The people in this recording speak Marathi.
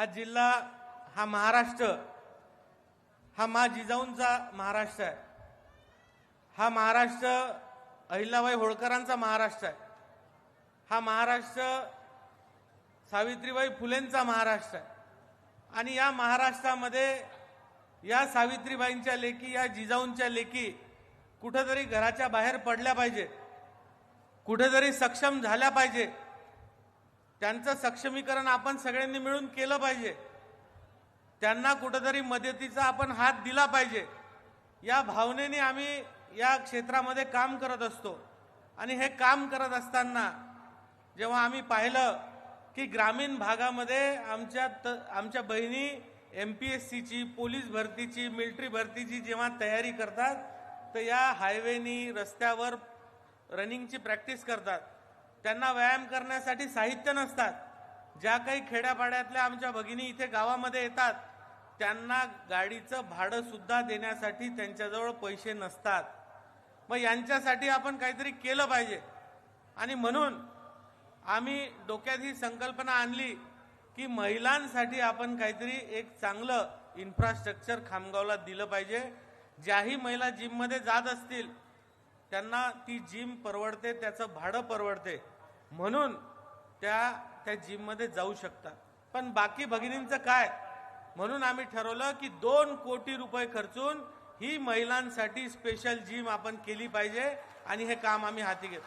हा जिल्हा हा महाराष्ट्र हा मा जिजाऊंचा महाराष्ट्र आहे. हा महाराष्ट्र अहिल्याबाई होळकरांचा महाराष्ट्र आहे. हा महाराष्ट्र सावित्रीबाई फुलेंचा महाराष्ट्र आहे. आणि या महाराष्ट्रामध्ये या सावित्रीबाईंच्या लेखी या जिजाऊंच्या लेखी कुठंतरी घराच्या बाहेर पडल्या पाहिजे कुठेतरी सक्षम झाल्या पाहिजे. त्यांचं सक्षमीकरण आपण सगळ्यांनी मिळून केलं पाहिजे. त्यांना कुठंतरी मदतीचा आपण हात दिला पाहिजे. या भावनेने आम्ही या क्षेत्रामध्ये काम करत असतो. आणि हे काम करत असताना जेव्हा आम्ही पाहिलं की ग्रामीण भागामध्ये आमच्या त आमच्या बहिणी एम पी एस सीची पोलीस भरतीची मिलिटरी भरतीची जेव्हा तयारी करतात तर या हायवेनी रस्त्यावर रनिंगची प्रॅक्टिस करतात. त्यांना व्यायाम करण्यासाठी साहित्य नसतात. ज्या काही खेड्यापाड्यातल्या आमच्या भगिनी इथे गावामध्ये येतात त्यांना गाडीचं भाडं सुद्धा देण्यासाठी त्यांच्याजवळ पैसे नसतात. मग यांच्यासाठी आपण काहीतरी केलं पाहिजे. आणि म्हणून आम्ही डोक्यात ही संकल्पना आणली की महिलांसाठी आपण काहीतरी एक चांगलं इन्फ्रास्ट्रक्चर खामगावला दिलं पाहिजे. ज्याही महिला जिममध्ये जात असतील त्यांना ती जिम परवडते त्याचं भाडं परवडते. म्हणून त्या त्या जिममध्ये जाऊ शकतात. पण बाकी भगिनींचं काय? म्हणून आम्ही ठरवलं की दोन कोटी रुपये खर्चून ही महिलांसाठी स्पेशल जिम आपण केली पाहिजे आणि हे काम आम्ही हाती घेतो.